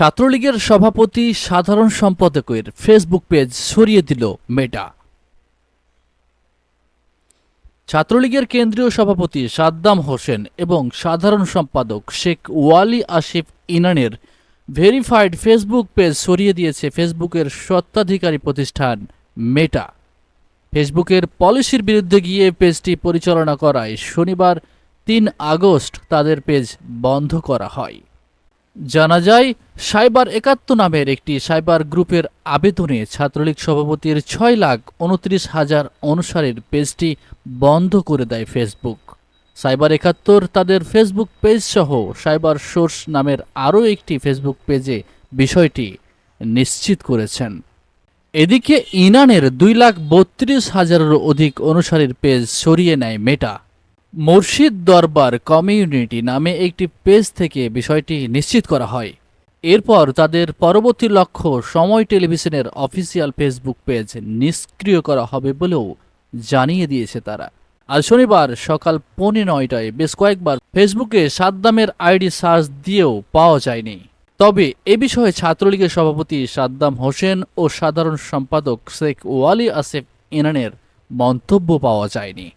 ছাত্রলীগের সভাপতি সাধারণ সম্পাদকের ফেসবুক পেজ সরিয়ে দিল মেটা। ছাত্রলীগের কেন্দ্রীয় সভাপতি সাদ্দাম হোসেন এবং সাধারণ সম্পাদক শেখ ওয়ালি আসিফ ইনানের ভেরিফাইড ফেসবুক পেজ সরিয়ে দিয়েছে ফেসবুকের স্বত্বাধিকারী প্রতিষ্ঠান মেটা। ফেসবুকের পলিসির বিরুদ্ধে গিয়ে পেজটি পরিচালনা করায় শনিবার তিন আগস্ট তাদের পেজ বন্ধ করা হয়। জানা যায়, সাইবার একাত্ম নামের একটি সাইবার গ্রুপের আবেদনে ছাত্রলীগ সভাপতির ছয় লাখ উনত্রিশ হাজার অনুসারীর পেজটি বন্ধ করে দেয় ফেসবুক। সাইবার একাত্তর তাদের ফেসবুক পেজ সহ সাইবার সোর্স নামের আরও একটি ফেসবুক পেজে বিষয়টি নিশ্চিত করেছেন। এদিকে ইনানের দুই লাখ বত্রিশ হাজারেরও অধিক অনুসারীর পেজ সরিয়ে নেয় মেটা। মুর্শিদ দরবার কমিউনিটি নামে একটি পেজ থেকে বিষয়টি নিশ্চিত করা হয়। এরপর তাদের পরবর্তী লক্ষ্য সময় টেলিভিশনের অফিসিয়াল ফেসবুক পেজ নিষ্ক্রিয় করা হবে বলেও জানিয়ে দিয়েছে তারা। আজ শনিবার সকাল পৌনে নয়টায় বেশ কয়েকবার ফেসবুকে সাদ্দামের আইডি সার্চ দিয়েও পাওয়া যায়নি। তবে এ বিষয়ে ছাত্রলীগের সভাপতি সাদ্দাম হোসেন ও সাধারণ সম্পাদক শেখ ওয়ালি আসিফ ইনানের মন্তব্য পাওয়া যায়নি।